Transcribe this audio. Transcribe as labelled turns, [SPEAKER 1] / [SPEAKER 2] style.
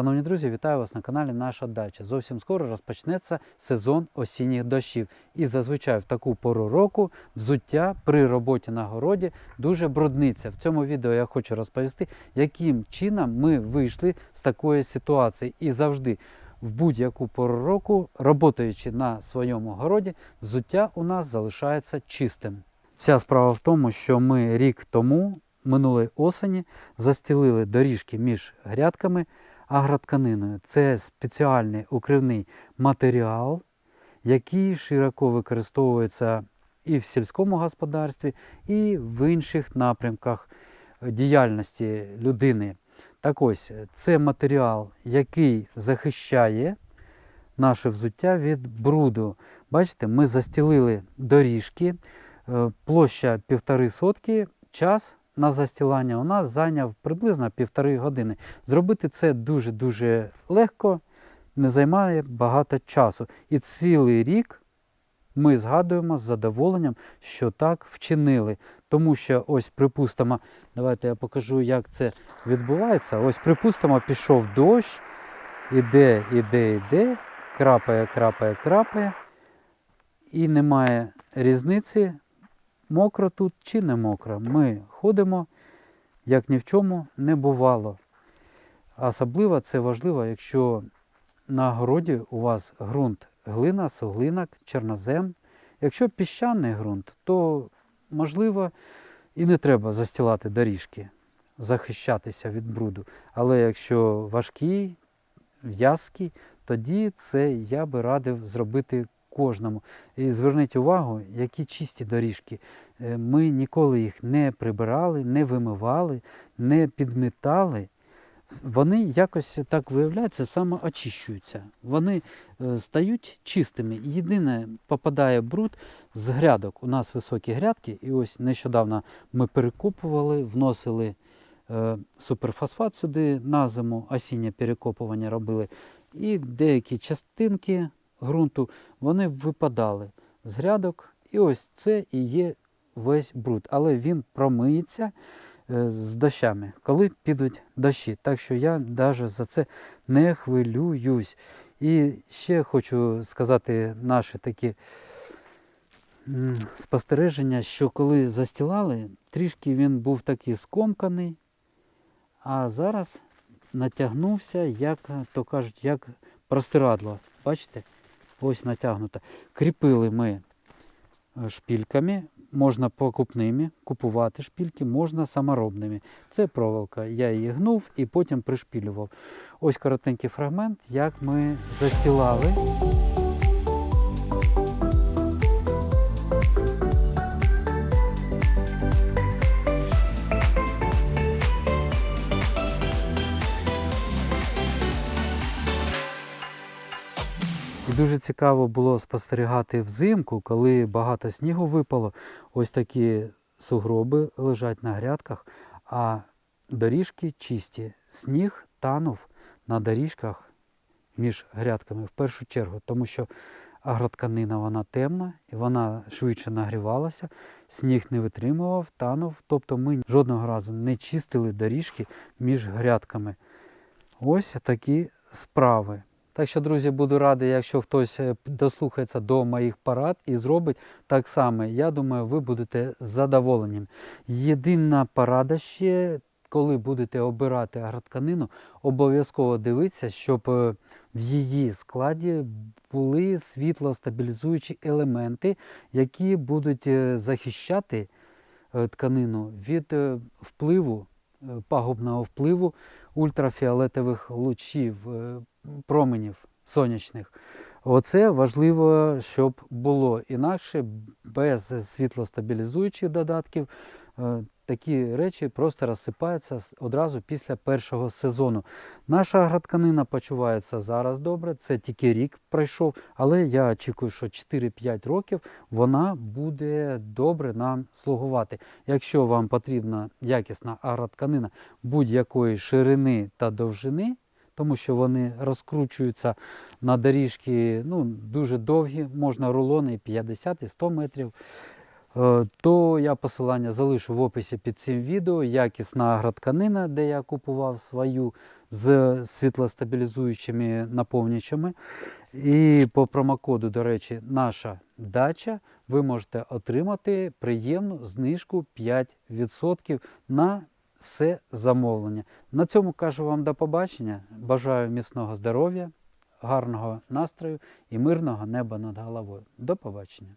[SPEAKER 1] Шановні друзі, вітаю вас на каналі Наша Дача. Зовсім скоро розпочнеться сезон осінніх дощів. І зазвичай в таку пору року взуття при роботі на городі дуже брудниться. В цьому відео я хочу розповісти, яким чином ми вийшли з такої ситуації і завжди. В будь-яку пору року, роботаючи на своєму городі, взуття у нас залишається чистим. Вся справа в тому, що ми рік тому, минулої осені, застілили доріжки між грядками агротканиною. Це спеціальний укривний матеріал, який широко використовується і в сільському господарстві, і в інших напрямках діяльності людини. Так ось, це матеріал, який захищає наше взуття від бруду. Бачите, ми застілили доріжки, е, площа півтори сотки, час на застілання у нас зайняв приблизно півтори години. Зробити це дуже-дуже легко, не займає багато часу. І цілий рік ми згадуємо з задоволенням, що так вчинили. Тому що ось, припустимо, давайте я покажу, як це відбувається. Ось, припустимо, пішов дощ, іде, іде, іде, крапає, крапає, крапає. І немає різниці, мокро тут чи не мокро. Ми ходимо, як ні в чому не бувало. Особливо це важливо, якщо на городі у вас ґрунт глина, суглинок, чорнозем. Якщо піщаний ґрунт, то можливо і не треба застілати доріжки, захищатися від бруду. Але якщо важкий, в'язкий, тоді це я би радив зробити кожному. І зверніть увагу, які чисті доріжки. Е, Ми ніколи їх не прибирали, не вимивали, не підмітали. Вони якось так виявляється, самоочищуються. Вони е, стають чистими. Єдине, попадає бруд з грядок. У нас високі грядки, і ось нещодавно ми перекопували, вносили е, суперфосфат сюди на зиму, осіннє перекопування робили. І деякі частинки ґрунту вони випадали з грядок. І ось це і є весь бруд. Але він промиється е, з дощами, коли підуть дощі. Так що я навіть за це не хвилююсь. І ще хочу сказати наші такі спостереження, що коли застілали, трішки він був такий скомканий, а зараз натягнувся, як то кажуть, як простирадло. Бачите? Ось натягнуто. Кріпили ми е, шпільками, можна покупними купувати шпільки, можна саморобними. Це проволока. Я її гнув і потім пришпілював. Ось коротенький фрагмент, як ми застілали. Дуже цікаво було спостерігати взимку, коли багато снігу випало. Ось такі сугроби лежать на грядках, а доріжки чисті. Сніг танув на доріжках між грядками в першу чергу, тому що агротканина вона темна і вона швидше нагрівалася, сніг не витримував, танув. Тобто ми жодного разу не чистили доріжки між грядками. Ось такі справи. Так що, друзі, буду радий, якщо хтось е, дослухається до моїх порад і зробить так само. Я думаю, ви будете задоволенням. Єдина порада ще, коли будете обирати агротканину, обов'язково дивіться, щоб е, в її складі були світлостабілізуючі елементи, які будуть е, захищати тканину від впливу, пагубного впливу ультрафіолетових лучів, променів сонячних. Оце важливо, щоб було. Інакше без світлостабілізуючих додатків е, такі речі просто розсипаються одразу після першого сезону. Наша агротканина почувається зараз добре, це тільки рік пройшов, але я очікую, що 4-5 років вона буде добре нам слугувати. Якщо вам потрібна якісна агротканина будь-якої ширини та довжини, тому що вони розкручуються на доріжки ну, дуже довгі, можна рулони 50 і 100 метрів. е, то я посилання залишу в описі під цим відео. Якісна агротканина, де я купував свою з світлостабілізуючими наповнювачами. І по промокоду, до речі, наша дача, ви можете отримати приємну знижку 5% на все замовлення. На цьому кажу вам до побачення. Бажаю міцного здоров'я, гарного настрою і мирного неба над головою. До побачення.